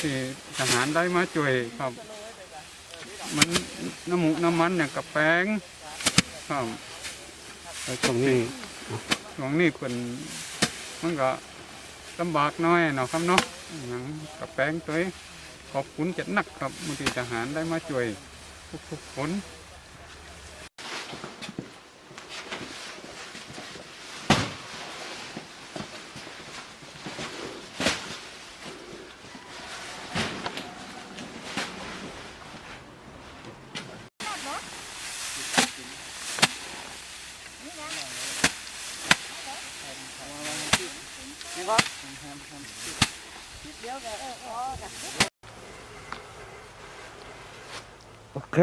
ที่ทหารได้มาช่วยครับ มันน้ำหมูน้ำมันเนี่ยกับแป้งครับแล้วช่วงนี้ช่วงนี้เป็นมันก็ลำบากน้อยเนาะครับเนาะหยังกับแป้งตัวเองขอบคุณจัดหนักครับมูลที่ทหารได้มาช่วยทุกๆคน โอเค